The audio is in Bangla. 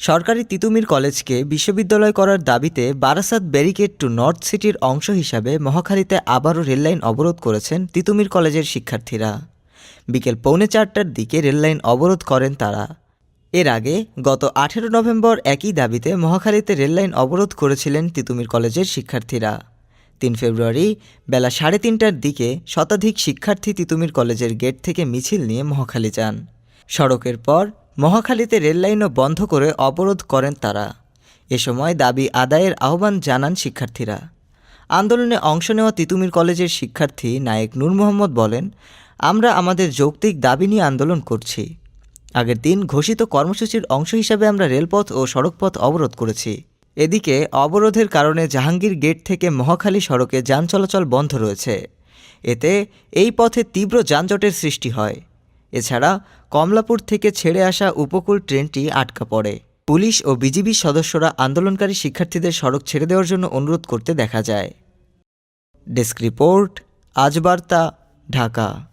সরকারি তিতুমির কলেজকে বিশ্ববিদ্যালয় করার দাবিতে বারাসাত ব্যারিকেড টু নর্থ সিটির অংশ হিসাবে মহাখালীতে আবারও রেললাইন অবরোধ করেছেন তিতুমির কলেজের শিক্ষার্থীরা। বিকেল পৌনে চারটার দিকে রেললাইন অবরোধ করেন তারা। এর আগে গত আঠেরো নভেম্বর একই দাবিতে মহাখালীতে রেললাইন অবরোধ করেছিলেন তিতুমির কলেজের শিক্ষার্থীরা। তিন ফেব্রুয়ারি বেলা সাড়ে তিনটার দিকে শতাধিক শিক্ষার্থী তিতুমির কলেজের গেট থেকে মিছিল নিয়ে মহাখালী যান। সড়কের পর মহাখালীতে রেললাইনও বন্ধ করে অবরোধ করেন তারা। এ সময় দাবি আদায়ের আহ্বান জানান শিক্ষার্থীরা। আন্দোলনে অংশ নেওয়া তিতুমির কলেজের শিক্ষার্থী নায়েক নূর মোহাম্মদ বলেন, আমরা আমাদের যৌক্তিক দাবি নিয়ে আন্দোলন করছি। আগের দিন ঘোষিত কর্মসূচির অংশ হিসাবে আমরা রেলপথ ও সড়কপথ অবরোধ করেছি। এদিকে অবরোধের কারণে জাহাঙ্গীর গেট থেকে মহাখালী সড়কে যান চলাচল বন্ধ রয়েছে। এতে এই পথে তীব্র যানজটের সৃষ্টি হয়। এছাড়া কমলাপুর থেকে ছেড়ে আসা উপকূল ট্রেনটি আটকা পড়ে। পুলিশ ও বিজিবির সদস্যরা আন্দোলনকারী শিক্ষার্থীদের সড়ক ছেড়ে দেওয়ার জন্য অনুরোধ করতে দেখা যায়। ডেস্ক রিপোর্ট, আজ বার্তা, ঢাকা।